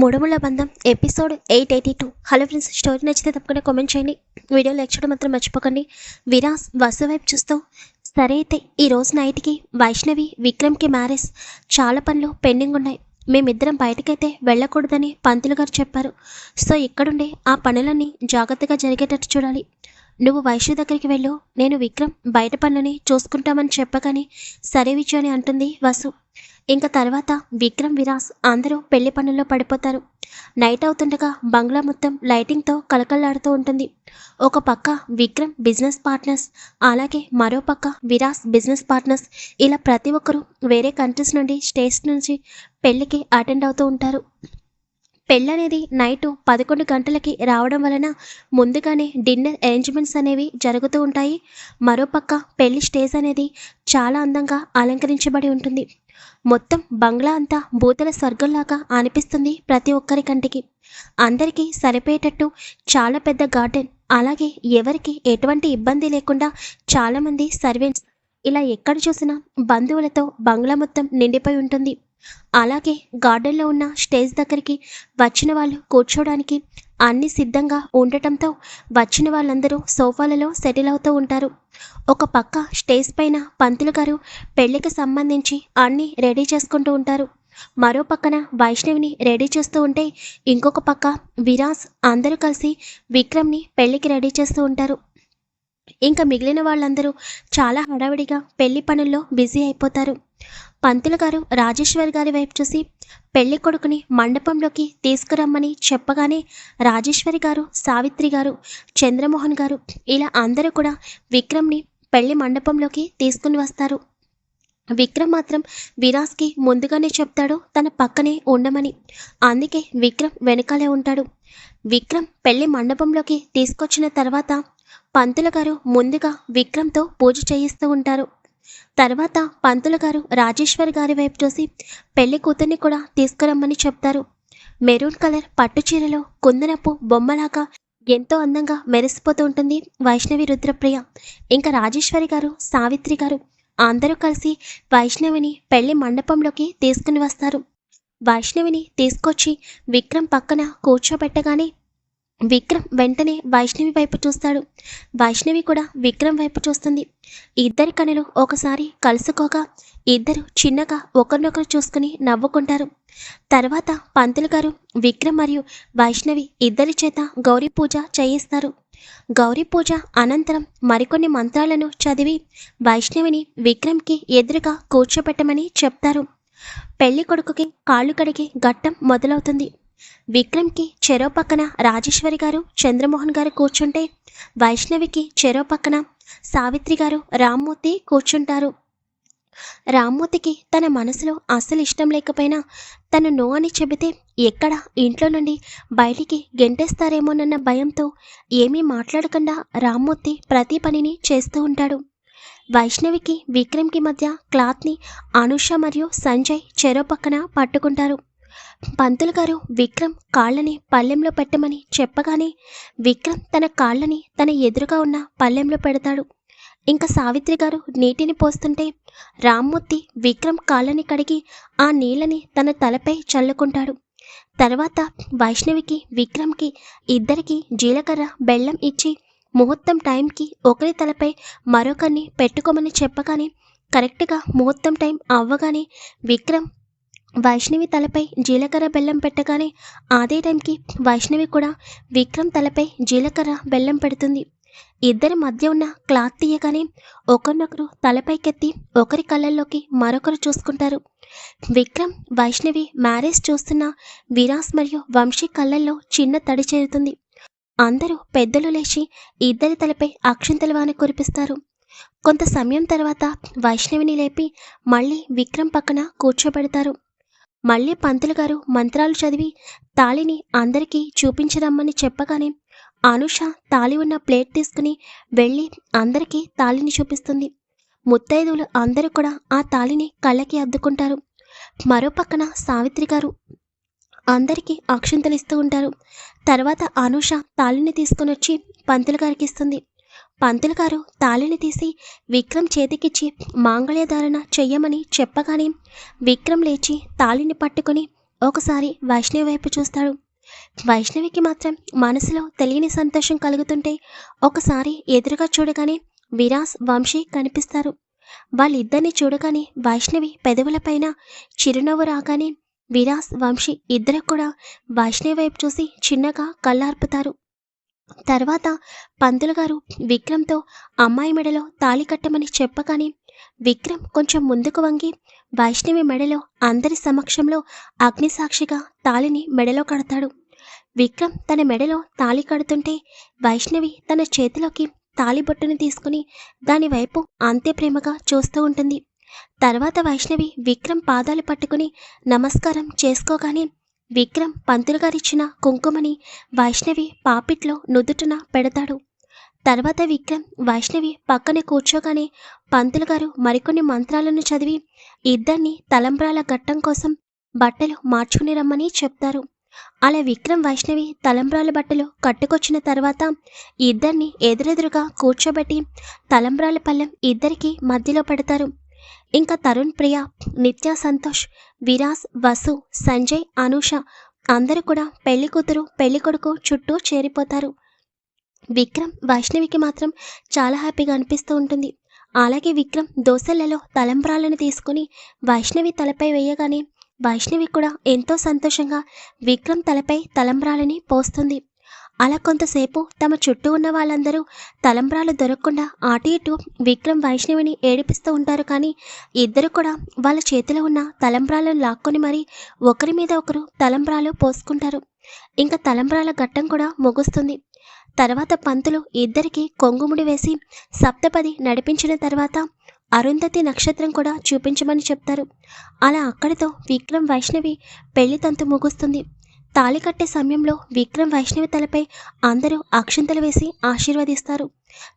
మూడముల బంధం episode eight eighty two. Hello friends story నచ్చితే తప్పకుండా కామెంట్ చేయండి. వీడియో లైక్ చేయడం మాత్రం మర్చిపోకండి. విరాస్ వసు వైపు చూస్తూ సరే అయితే ఈ రోజు నైట్కి వైష్ణవి విక్రమ్కి మ్యారేజ్. చాలా పనులు పెండింగ్ ఉన్నాయి. మేమిద్దరం బయటకైతే వెళ్ళకూడదని పంతులు గారు చెప్పారు. సో ఇక్కడుండే ఆ పనులన్నీ జాగ్రత్తగా జరిగేటట్టు చూడాలి. నువ్వు వైష్ణవి దగ్గరికి వెళ్ళు. నేను విక్రమ్ బయట పనులని చూసుకుంటామని చెప్పగానే సరే విజయ్ అని అంటుంది వసు. ఇంకా తర్వాత విక్రమ్ విరాస్ అందరూ పెళ్ళి పనుల్లో పడిపోతారు. నైట్ అవుతుండగా బంగ్లా మొత్తం లైటింగ్తో కలకల్లాడుతూ ఉంటుంది. ఒక పక్క విక్రమ్ బిజినెస్ పార్ట్నర్స్ అలాగే మరో పక్క విరాస్ బిజినెస్ పార్ట్నర్స్ ఇలా ప్రతి ఒక్కరూ వేరే కంట్రీస్ నుండి స్టేట్స్ నుంచి పెళ్ళికి అటెండ్ అవుతూ ఉంటారు. పెళ్ళి అనేది నైట్ పదకొండు గంటలకి రావడం వలన ముందుగానే డిన్నర్ అరేంజ్మెంట్స్ అనేవి జరుగుతూ ఉంటాయి. మరోపక్క పెళ్ళి స్టేజ్ అనేది చాలా అందంగా అలంకరించబడి ఉంటుంది. మొత్తం బంగ్లా అంతా భూతల స్వర్గంలాగా అనిపిస్తుంది ప్రతి ఒక్కరి కంటికి. అందరికీ సరిపోయేటట్టు చాలా పెద్ద గార్డెన్. అలాగే ఎవరికి ఎటువంటి ఇబ్బంది లేకుండా చాలామంది సర్వెంట్స్ ఇలా ఎక్కడ చూసినా బంధువులతో బంగ్లా మొత్తం నిండిపోయి ఉంటుంది. అలాగే గార్డెన్లో ఉన్న స్టేజ్ దగ్గరికి వచ్చిన వాళ్ళు కూర్చోడానికి అన్ని సిద్ధంగా ఉండటంతో వచ్చిన వాళ్ళందరూ సోఫాలలో సెటిల్ అవుతూ ఉంటారు. ఒక పక్క స్టేజ్ పైన పంతులు గారు పెళ్ళికి సంబంధించి అన్నీ రెడీ చేసుకుంటూ ఉంటారు. మరో పక్కన వైష్ణవిని రెడీ చేస్తూ ఉంటే ఇంకొక పక్క విరాస్ అందరూ కలిసి విక్రమ్ని పెళ్ళికి రెడీ చేస్తూ ఉంటారు. ఇంకా మిగిలిన వాళ్ళందరూ చాలా హడావిడిగా పెళ్ళి పనుల్లో బిజీ అయిపోతారు. పంతులు గారు రాజేశ్వరి గారి వైపు చూసి పెళ్ళి కొడుకుని మండపంలోకి తీసుకురమ్మని చెప్పగానే రాజేశ్వరి గారు సావిత్రి గారు చంద్రమోహన్ గారు ఇలా అందరూ కూడా విక్రమ్ని పెళ్ళి మండపంలోకి తీసుకుని వస్తారు. విక్రమ్ మాత్రం విరాస్కి ముందుగానే చెప్తాడు తన పక్కనే ఉండమని. అందుకే విక్రమ్ వెనకాలే ఉంటాడు. విక్రమ్ పెళ్ళి మండపంలోకి తీసుకొచ్చిన తర్వాత పంతుల గారు ముందుగా విక్రమ్తో పూజ చేయిస్తూ ఉంటారు. తర్వాత పంతులు గారు రాజేశ్వరి గారి వైపు చూసి పెళ్ళి కూతుర్ని కూడా తీసుకురమ్మని చెప్తారు. మెరూన్ కలర్ పట్టు చీరలో కుందనపు బొమ్మలాగా ఎంతో అందంగా మెరిసిపోతూ ఉంటుంది వైష్ణవి రుద్రప్రియ. ఇంకా రాజేశ్వరి గారు సావిత్రి గారు అందరూ కలిసి వైష్ణవిని పెళ్ళి మండపంలోకి తీసుకుని వస్తారు. వైష్ణవిని తీసుకొచ్చి విక్రమ్ పక్కన కూర్చోబెట్టగానే విక్రమ్ వెంటనే వైష్ణవి వైపు చూస్తాడు. వైష్ణవి కూడా విక్రమ్ వైపు చూస్తుంది. ఇద్దరి కనులు ఒకసారి కలుసుకోగా ఇద్దరు చిన్నగా ఒకరినొకరు చూసుకుని నవ్వుకుంటారు. తర్వాత పంతులు గారు విక్రమ్ మరియు వైష్ణవి ఇద్దరి చేత గౌరీ పూజ చేయిస్తారు. గౌరీ పూజ అనంతరం మరికొన్ని మంత్రాలను చదివి వైష్ణవిని విక్రమ్కి ఎదురుగా కూర్చోబెట్టమని చెప్తారు. పెళ్ళి కొడుకుకి కాళ్ళు కడిగి ఘట్టం మొదలవుతుంది. విక్రమ్కి చెరో పక్కన రాజేశ్వరి గారు చంద్రమోహన్ గారు కూర్చుంటే వైష్ణవికి చెరో పక్కన సావిత్రి గారు రామ్మూర్తి కూర్చుంటారు. రామ్మూర్తికి తన మనసులో అస్సలు ఇష్టం లేకపోయినా తను నో అని చెబితే ఎక్కడ ఇంట్లో నుండి బయటికి గెంటేస్తారేమోనన్న భయంతో ఏమీ మాట్లాడకుండా రామ్మూర్తి ప్రతి పనిని చేస్తూ ఉంటాడు. వైష్ణవికి విక్రమ్కి మధ్య క్లాత్ని అనుష మరియు సంజయ్ చెరో పక్కన పట్టుకుంటారు. పంతులు గారు విక్రమ్ కాళ్ళని పల్లెంలో పెట్టమని చెప్పగానే విక్రమ్ తన కాళ్ళని తన ఎదురుగా ఉన్న పల్లెంలో పెడతాడు. ఇంకా సావిత్రి గారు నీటిని పోస్తుంటే రామ్మూర్తి విక్రమ్ కాళ్ళని కడిగి ఆ నీళ్ళని తన తలపై చల్లుకుంటాడు. తర్వాత వైష్ణవికి విక్రమ్కి ఇద్దరికి జీలకర్ర బెల్లం ఇచ్చి ముహూర్తం టైంకి ఒకరి తలపై మరొకరిని పెట్టుకోమని చెప్పగానే కరెక్ట్గా ముహూర్తం టైం అవ్వగానే విక్రమ్ వైష్ణవి తలపై జీలకర్ర బెల్లం పెట్టగానే అదే టైంకి వైష్ణవి కూడా విక్రమ్ తలపై జీలకర్ర బెల్లం పెడుతుంది. ఇద్దరి మధ్య ఉన్న క్లాత్ తీయగానే ఒకరినొకరు తలపైకెత్తి ఒకరి కళ్ళల్లోకి మరొకరు చూసుకుంటారు. విక్రమ్ వైష్ణవి మ్యారేజ్ చూస్తున్న విరాస్ మరియు వంశీ కళ్ళల్లో చిన్న తడి చేరుతుంది. అందరూ పెద్దలు లేచి ఇద్దరి తలపై అక్షింతల కురిపిస్తారు. కొంత సమయం తర్వాత వైష్ణవిని లేపి మళ్ళీ విక్రమ్ పక్కన కూర్చోబెడతారు. మళ్ళీ పంతులు గారు మంత్రాలు చదివి తాళిని అందరికీ చూపించరమ్మని చెప్పగానే అనుష తాళి ఉన్న ప్లేట్ తీసుకుని వెళ్ళి అందరికీ తాళిని చూపిస్తుంది. ముత్తైదువులు అందరూ కూడా ఆ తాళిని కళ్ళకి అద్దుకుంటారు. మరో పక్కన సావిత్రి గారు అందరికీ అక్షింతలు ఇస్తూ ఉంటారు. తర్వాత అనుష తాళిని తీసుకుని వచ్చి పంతులు గారికి ఇస్తుంది. పంతులు గారు తాళిని తీసి విక్రమ్ చేతికిచ్చి మాంగళ్యధారణ చెయ్యమని చెప్పగానే విక్రమ్ లేచి తాళిని పట్టుకుని ఒకసారి వైష్ణవి వైపు చూస్తాడు. వైష్ణవికి మాత్రం మనసులో తెలియని సంతోషం కలుగుతుంటే ఒకసారి ఎదురుగా చూడగానే విరాస్ వంశీ కనిపిస్తారు. వాళ్ళిద్దరిని చూడగానే వైష్ణవి పెదవులపైన చిరునవ్వు రాగానే విరాస్ వంశీ ఇద్దరు కూడా వైష్ణవి వైపు చూసి చిన్నగా కళ్ళార్పుతారు. తర్వాత పంతులు గారు విక్రమ్తో అమ్మాయి మెడలో తాళి కట్టమని చెప్పగానే విక్రమ్ కొంచెం ముందుకు వంగి వైష్ణవి మెడలో అందరి సమక్షంలో అగ్నిసాక్షిగా తాళిని మెడలో కడతాడు. విక్రమ్ తన మెడలో తాళి కడుతుంటే వైష్ణవి తన చేతిలోకి తాళిబొట్టుని తీసుకుని దాని వైపు అంతే ప్రేమగా చూస్తూ ఉంటుంది. తర్వాత వైష్ణవి విక్రమ్ పాదాలు పట్టుకుని నమస్కారం చేసుకోగానే విక్రమ్ పంతులు గారిచ్చిన కుంకుమని వైష్ణవి పాపిట్లో నుదుటున పెడతాడు. తర్వాత విక్రమ్ వైష్ణవి పక్కనే కూర్చోగానే పంతులు గారు మరికొన్ని మంత్రాలను చదివి ఇద్దరిని తలంబ్రాల ఘట్టం కోసం బట్టలు మార్చుకుని రమ్మని చెప్తారు. అలా విక్రమ్ వైష్ణవి తలంబ్రాల బట్టలు కట్టుకొచ్చిన తర్వాత ఇద్దరిని ఎదురెదురుగా కూర్చోబెట్టి తలంబ్రాల పళ్ళెం ఇద్దరికి మధ్యలో పెడతారు. ఇంకా తరుణ్ ప్రియ నిత్య సంతోష్ విరాస్ వసు సంజయ్ అనూష అందరూ కూడా పెళ్ళి కూతురు పెళ్ళి కొడుకు చుట్టూ చేరిపోతారు. విక్రమ్ వైష్ణవికి మాత్రం చాలా హ్యాపీగా అనిపిస్తూ ఉంటుంది. అలాగే విక్రమ్ దోశలలో తలంబ్రాలను తీసుకుని వైష్ణవి తలపై వేయగానే వైష్ణవి కూడా ఎంతో సంతోషంగా విక్రమ్ తలపై తలంబ్రాలని పోస్తుంది. అలా కొంతసేపు తమ చుట్టూ ఉన్న వాళ్ళందరూ తలంబ్రాలు దొరకకుండా అటు ఇటు విక్రమ్ వైష్ణవిని ఏడిపిస్తూ ఉంటారు కానీ ఇద్దరు కూడా వాళ్ళ చేతిలో ఉన్న తలంబ్రాలను లాక్కొని మరీ ఒకరి మీద ఒకరు తలంబ్రాలు పోసుకుంటారు. ఇంకా తలంబ్రాల ఘట్టం కూడా ముగుస్తుంది. తర్వాత పంతులు ఇద్దరికి కొంగుముడి వేసి సప్తపది నడిపించిన తర్వాత అరుంధతి నక్షత్రం కూడా చూపించమని చెప్తారు. అలా అక్కడితో విక్రమ్ వైష్ణవి పెళ్ళి తంతు ముగుస్తుంది. తాళి కట్టే సమయంలో విక్రమ్ వైష్ణవి తలపై అందరూ అక్షంతలు వేసి ఆశీర్వదిస్తారు.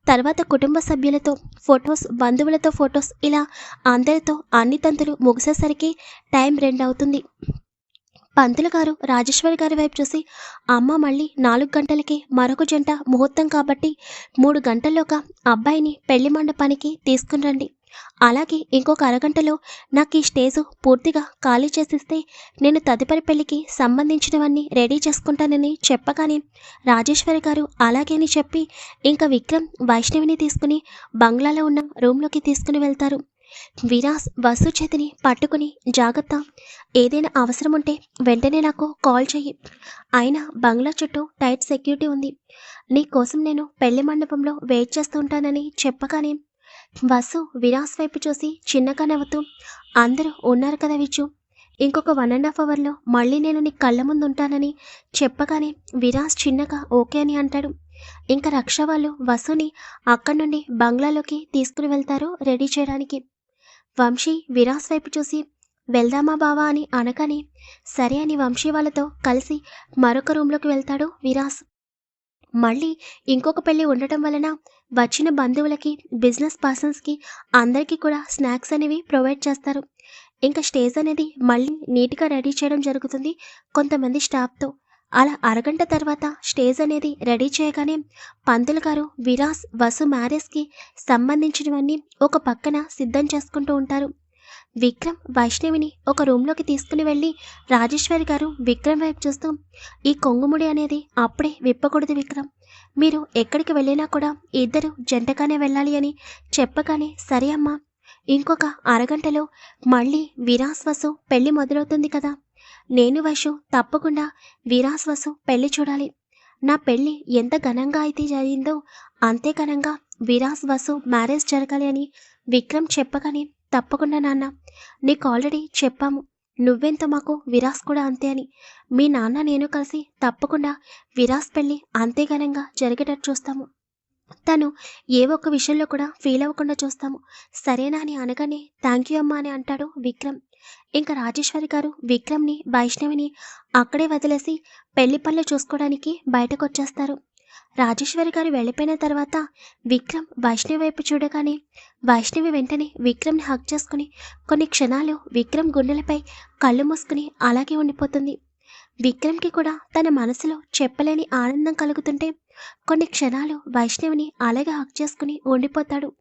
తర్వాత కుటుంబ సభ్యులతో ఫొటోస్ బంధువులతో ఫొటోస్ ఇలా అందరితో అన్ని తంతులు ముగిసేసరికి టైం రెండు అవుతుంది పంతులు గారు రాజేశ్వరి గారి వైపు చూసి అమ్మ మళ్ళీ నాలుగు గంటలకి మరొక జంట ముహూర్తం కాబట్టి మూడు గంటల్లోగా అబ్బాయిని పెళ్ళి మండపానికి తీసుకుని రండి. అలాగే ఇంకొక అరగంటలో నాకు ఈ స్టేజు పూర్తిగా ఖాళీ చేసిస్తే నేను తదుపరి పెళ్ళికి సంబంధించినవన్నీ రెడీ చేసుకుంటానని చెప్పగానే రాజేశ్వరి గారు అలాగే అని చెప్పి ఇంకా విక్రమ్ వైష్ణవిని తీసుకుని బంగ్లాలో ఉన్న రూమ్లోకి తీసుకుని వెళ్తారు. విరాస్ వసు చేతిని పట్టుకుని జాగ్రత్త ఏదైనా అవసరం ఉంటే వెంటనే నాకు కాల్ చెయ్యి. అయినా బంగ్లా చుట్టూ టైట్ సెక్యూరిటీ ఉంది. నీ కోసం నేను పెళ్ళి మండపంలో వెయిట్ చేస్తూ ఉంటానని చెప్పగానే వసు విరాస్ వైపు చూసి చిన్నగా నవ్వుతూ అందరూ ఉన్నారు కదా విచ్చు ఇంకొక వన్ అండ్ హాఫ్ అవర్లో మళ్ళీ నేను నీ కళ్ళ ముందు ఉంటానని చెప్పగానే విరాస్ చిన్నగా ఓకే అని అంటాడు. ఇంకా రక్ష వాళ్ళు వసుని అక్కడి నుండి బంగ్లాలోకి తీసుకుని వెళ్తారు రెడీ చేయడానికి. వంశీ విరాస్ వైపు చూసి వెళ్దామా బావా? అని అనగానే సరే అని వంశీ వాళ్ళతో కలిసి మరొక రూమ్లోకి వెళ్తాడు విరాస్. మళ్ళీ ఇంకొక పెళ్ళి ఉండటం వలన వచ్చిన బంధువులకి బిజినెస్ పర్సన్స్కి అందరికీ కూడా స్నాక్స్ అనేవి ప్రొవైడ్ చేస్తారు. ఇంకా స్టేజ్ అనేది మళ్ళీ నీట్గా రెడీ చేయడం జరుగుతుంది కొంతమంది స్టాఫ్తో అలా అరగంట తర్వాత స్టేజ్ అనేది రెడీ చేయగానే పంతులు గారు విరాస్ వసు మ్యారేజ్కి సంబంధించినవన్నీ ఒక పక్కన సిద్ధం చేసుకుంటూ ఉంటారు. విక్రమ్ వైష్ణవిని ఒక రూమ్లోకి తీసుకుని వెళ్ళి రాజేశ్వరి గారు విక్రమ్ వైపు చూస్తూ ఈ కొంగుముడి అనేది అప్పుడే విప్పకూడదు విక్రమ్. మీరు ఎక్కడికి వెళ్ళినా కూడా ఇద్దరు జంటగానే వెళ్ళాలి అని చెప్పగానే సరే అమ్మా. ఇంకొక అరగంటలో మళ్ళీ విరాస్ పెళ్ళి మొదలవుతుంది కదా. నేను వశు తప్పకుండా విరాస్ పెళ్ళి చూడాలి. నా పెళ్ళి ఎంత ఘనంగా అయితే జరిగిందో అంతే ఘనంగా విరాస్ వసు మ్యారేజ్ జరగాలి అని విక్రమ్ చెప్పగానే తప్పకుండా నాన్న. నీకు ఆల్రెడీ చెప్పాము. నువ్వెంత మాకు విరాస్ కూడా అంతే అని. మీ నాన్న నేను కలిసి తప్పకుండా విరాస్ పెళ్ళి అంతే ఘనంగా జరిగేటట్టు చూస్తాము. తను ఏ ఒక్క విషయంలో కూడా ఫీల్ అవ్వకుండా చూస్తాము. సరేనా అని అనగానే థ్యాంక్ యూ అమ్మా అని అంటాడు విక్రమ్. ఇంకా రాజేశ్వరి గారు విక్రమ్ని వైష్ణవిని అక్కడే వదిలేసి పెళ్ళి పనులు చూసుకోవడానికి బయటకు వచ్చేస్తారు రాజేశ్వరి గారు వెళ్ళిపోయిన తర్వాత విక్రమ్ వైష్ణవి వైపు చూడగానే వైష్ణవి వెంటనే విక్రమ్ని హక్ చేసుకుని కొన్ని క్షణాలు విక్రమ్ గుండెలపై కళ్ళు మూసుకుని అలాగే ఉండిపోతుంది. విక్రమ్కి కూడా తన మనసులో చెప్పలేని ఆనందం కలుగుతుంటే కొన్ని క్షణాలు వైష్ణవిని అలాగే హక్ చేసుకుని ఉండిపోతాడు.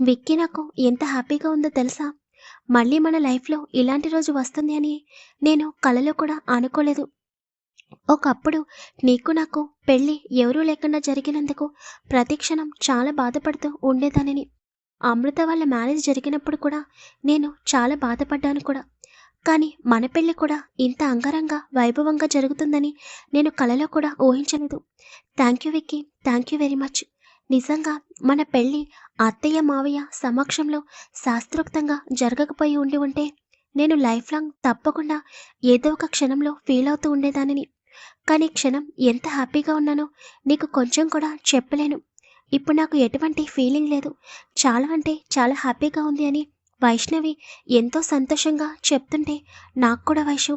విక్కీ నాకు ఎంత హ్యాపీగా ఉందో తెలుసా? మళ్ళీ మన లైఫ్లో ఇలాంటి రోజు వస్తుంది అని నేను కలలో కూడా అనుకోలేదు. ఒకప్పుడు నీకు నాకు పెళ్ళి ఎవరూ లేకుండా జరిగినందుకు ప్రతి క్షణం చాలా బాధపడుతూ ఉండేదానిని. అమృత వాళ్ళ మ్యారేజ్ జరిగినప్పుడు కూడా నేను చాలా బాధపడ్డాను కూడా. కానీ మన పెళ్ళి కూడా ఇంత అంగరంగ వైభవంగా జరుగుతుందని నేను కలలో కూడా ఊహించలేదు. Thank you Vicky thank you very much. నిజంగా మన పెళ్ళి అత్తయ్య మావయ్య సమక్షంలో శాస్త్రోక్తంగా జరగకపోయి ఉండి ఉంటే నేను లైఫ్ లాంగ్ తప్పకుండా ఏదో ఒక క్షణంలో ఫీల్ అవుతూ ఉండేదానిని. కానీ క్షణం ఎంత హ్యాపీగా ఉన్నానో నీకు కొంచెం కూడా చెప్పలేను. ఇప్పుడు నాకు ఎటువంటి ఫీలింగ్ లేదు. చాలా అంటే చాలా హ్యాపీగా ఉంది అని వైష్ణవి ఎంతో సంతోషంగా చెప్తుంటే నాకు కూడా వైషు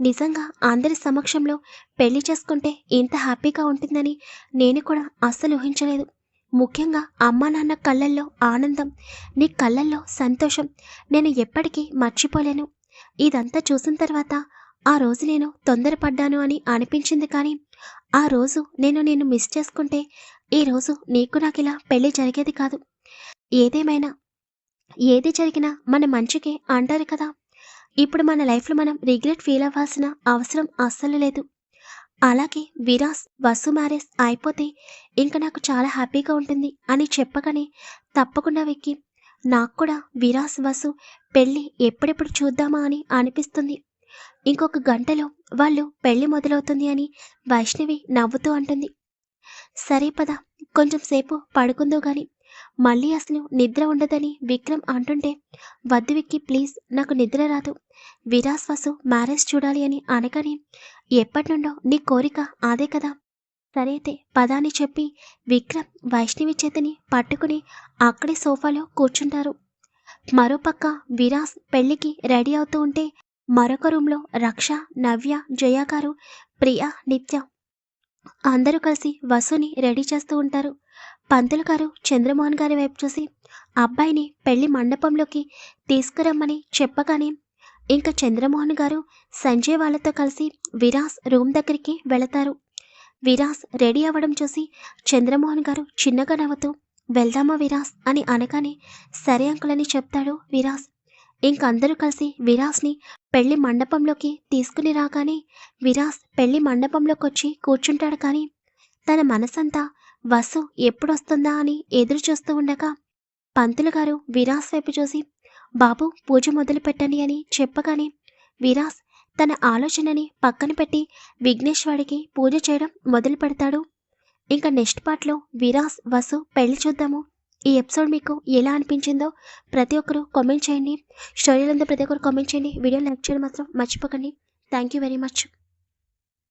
నిజంగా అందరి సమక్షంలో పెళ్ళి చేసుకుంటే ఇంత హ్యాపీగా ఉంటుందని నేను కూడా అస్సలు ఊహించలేదు. ముఖ్యంగా అమ్మా నాన్న కళ్ళల్లో ఆనందం నీ కళ్ళల్లో సంతోషం నేను ఎప్పటికీ మర్చిపోలేను. ఇదంతా చూసిన తర్వాత ఆ రోజు నేను తొందరపడ్డాను అని అనిపించింది కానీ ఆ రోజు నేను నేను మిస్ చేసుకుంటే ఈ రోజు నీకు నాకు ఇలా పెళ్ళి జరిగేది కాదు. ఏదేమైనా ఏది జరిగినా మన మంచికే అంటారు కదా. ఇప్పుడు మన లైఫ్లో మనం రిగ్రెట్ ఫీల్ అవ్వాల్సిన అవసరం అస్సలు లేదు. అలాగే విరాస్ వసు మ్యారేజ్ అయిపోతే ఇంకా నాకు చాలా హ్యాపీగా ఉంటుంది అని చెప్పగానే తప్పకుండా వెక్కి నాకు కూడా విరాస్ వసు పెళ్ళి ఎప్పుడెప్పుడు చూద్దామా అని అనిపిస్తుంది. ఇంకొక గంటలో వాళ్ళు పెళ్ళి మొదలవుతుంది అని వైష్ణవి నవ్వుతూ అంటుంది. సరే పద కొంచెం సేపు పడుకుందో గాని మళ్ళీ అసలు నిద్ర ఉండదని విక్రమ్ అంటుంటే వద్దు విక్కి ప్లీజ్ నాకు నిద్ర రాదు. విరాస్ మ్యారేజ్ చూడాలి అని అనగానే ఎప్పటి నుండో నీ కోరిక అదే కదా. సరే అయితే పదాని చెప్పి విక్రమ్ వైష్ణవి చేతిని పట్టుకుని అక్కడే సోఫాలో కూర్చుంటారు. మరోపక్క విరాస్ పెళ్ళికి రెడీ అవుతూ ఉంటే మరొక రూమ్లో రక్ష నవ్య జయ గారు ప్రియ నిత్య. అందరూ కలిసి వసుని రెడీ చేస్తూ ఉంటారు. పంతులు గారు చంద్రమోహన్ గారి వైపు చూసి అబ్బాయిని పెళ్ళి మండపంలోకి తీసుకురమ్మని చెప్పగానే ఇంకా చంద్రమోహన్ గారు సంజయ్ వాళ్ళతో కలిసి విరాస్ రూమ్ దగ్గరికి వెళతారు. విరాస్ రెడీ అవ్వడం చూసి చంద్రమోహన్ గారు చిన్నగా నవ్వుతూ వెళ్దామా విరాస్ అని అనగానే సరే అంకులని చెప్తాడు విరాస్. ఇంకందరూ కలిసి విరాస్ని పెళ్ళి మండపంలోకి తీసుకుని రాగానే విరాస్ పెళ్ళి మండపంలోకి వచ్చి కూర్చుంటాడు కానీ తన మనసంతా వసు ఎప్పుడొస్తుందా అని ఎదురు చూస్తూ ఉండగా పంతులు గారు విరాస్ వైపు చూసి బాబు పూజ మొదలు పెట్టండి అని చెప్పగానే విరాస్ తన ఆలోచనని పక్కన పెట్టి విఘ్నేశ్వరుడికి పూజ చేయడం మొదలు పెడతాడు ఇంకా నెక్స్ట్ పార్ట్లో విరాస్ వసు పెళ్ళి చూద్దాము ఈ ఎపిసోడ్ మీకు ఎలా అనిపించిందో ప్రతి ఒక్కరు కామెంట్ చేయండి. స్టోరీలంతా ప్రతి ఒక్కరు కామెంట్ చేయండి. వీడియో లైక్ చేయడం మాత్రం మర్చిపోకండి. Thank you very much